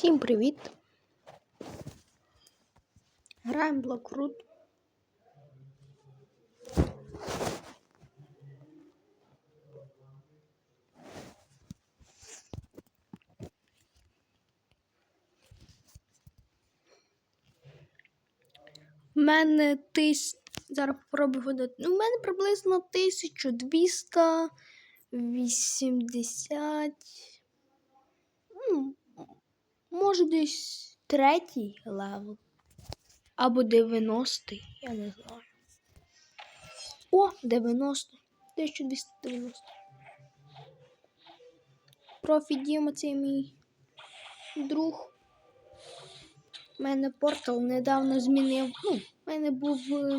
Всім привіт! Граємо блокрут. У мене тис... Зараз попробую видати. Ну, у мене приблизно 1280. Ну, може десь третій левел. Або 90, я не знаю. О, 90. 1290. Профі Діма це мій друг. У мене портал недавно змінив. Ну, в мене був е,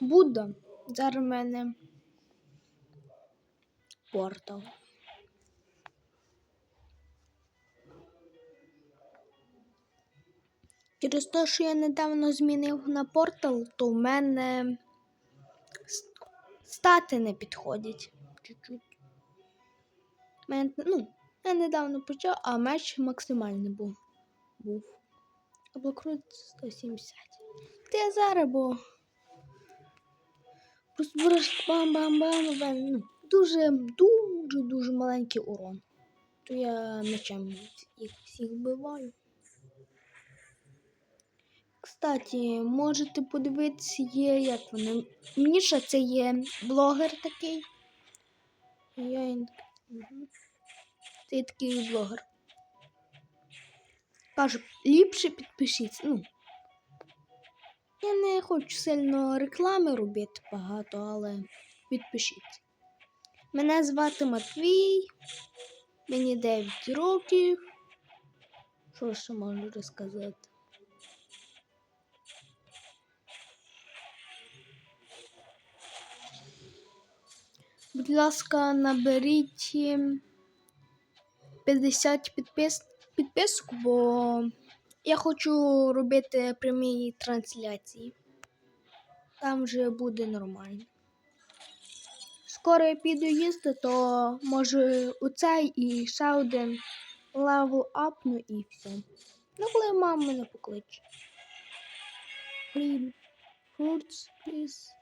Будда. Зараз в мене портал. Через те, що я недавно змінив на портал, то в мене стати не підходять. Чуть-чуть. Ну, я недавно почав, а меч максимальний був. був. А блокрут 170. Ти зараз, бо. Просто береш бам-бам-бам, бам. Ну, дуже маленький урон. То я мечем їх всіх вбиваю. Кстати, можете подивитися, є як вони. Міша це є блогер такий. Я. Це є такий блогер. Кажу, ліпше підпишіться. Ну. Я не хочу сильно реклами робити багато, але підпишіться. Мене звати Матвій. Мені 9 років. Що ще можу розказати? Будь ласка, наберіть ем, 50 підпис... підписок, бо я хочу робити прямі трансляції. Там вже буде нормально. Скоро я піду їсти, то може оцей і ще один левел апну і все. Ну, коли мама мене покличе. Блін. Please.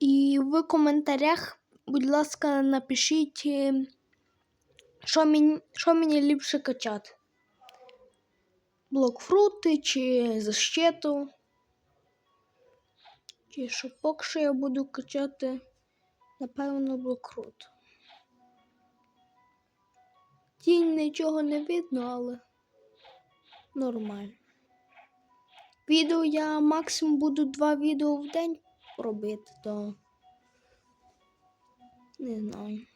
І в коментарях, будь ласка, напишіть, е, що мені, що мені ліпше качати. Блокфрути чи защиту. Чи що поки що я буду качати, напевно, блокрут. Тінь нічого не видно, але нормально. Відео я максимум буду два відео в день робити, то не знаю.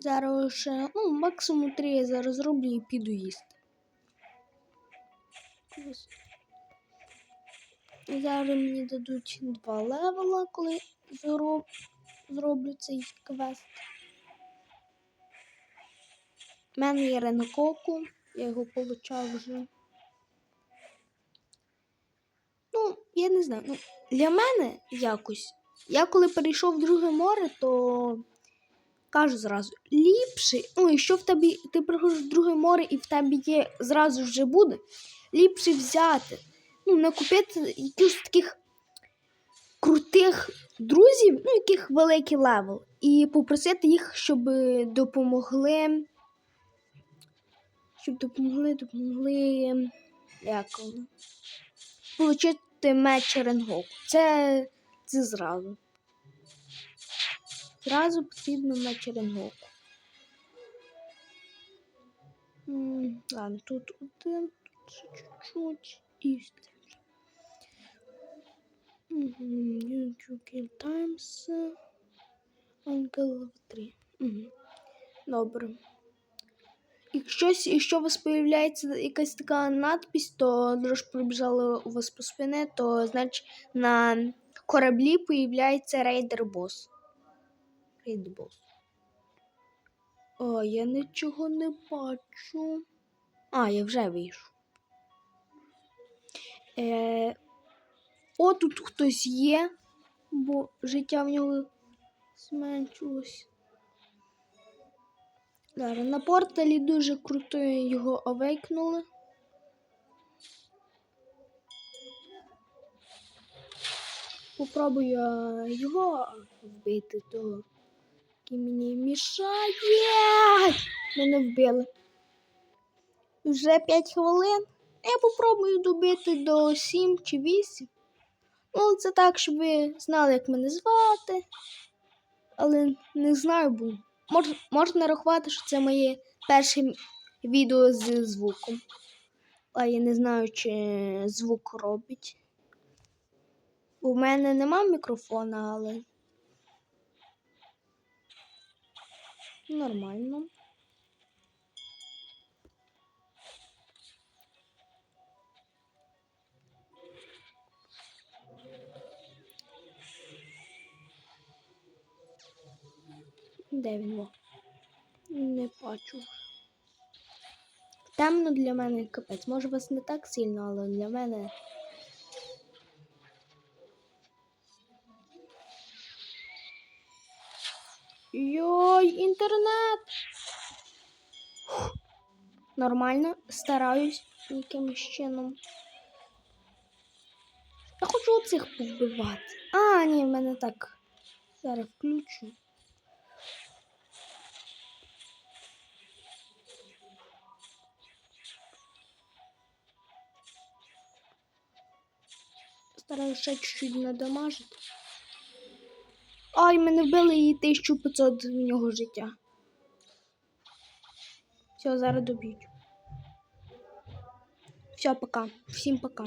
Зараз ще, ну, максимум три я зараз зроблю і піду їсти. Зараз мені дадуть два левела, коли зроб... зроблю цей квест. У мене є ренококу, я його получав вже. Ну, я не знаю. Ну, для мене якось. Я коли перейшов в друге море, то кажу зразу, ліпше, ну, якщо в тебе ти приходиш в друге море і в тебе є зразу вже буде, ліпше взяти. Ну, не купити якихось таких крутих друзів, ну, яких великий левел, і попросити їх, щоб допомогли. Щоб допомогли, допомогли. Як? Получити меч Ренгоку. Це, це зразу. Зразу потрібно меч Ренгоку. Ладно, тут один, тут чуть-чуть і все. You kill times. Ангел 3. Угу. Добре. Якщо, якщо у вас появляється якась така надпись, то дрож пробіжала у вас по спині, то значить на кораблі появляється рейдер бос. Рейдер бос. О, я нічого не бачу. А, я вже вийшов. Е, о, тут хтось є, бо життя в нього зменшилось. Зараз на порталі дуже круто його овейкнули. Попробую його вбити, то який мені мішає. Мене вбили. Вже 5 хвилин. Я попробую добити до 7 чи 8. Ну, це так, щоб ви знали, як мене звати. Але не знаю, бо мож, можна рахувати, що це моє перше відео з звуком. А я не знаю, чи звук робить. У мене нема мікрофона, але. Нормально. Де він? Во? Не бачу. Темно для мене капець. Може вас не так сильно, але для мене. Йой, інтернет. Нормально, стараюсь якимось чином. Я хочу оцих повбивати. А, ні, в мене так. Зараз включу. Стараюсь ще чуть-чуть надамажити. Ай, мене вбили і 1500 в нього життя. Все, зараз доб'ють. Все, пока. Всім пока.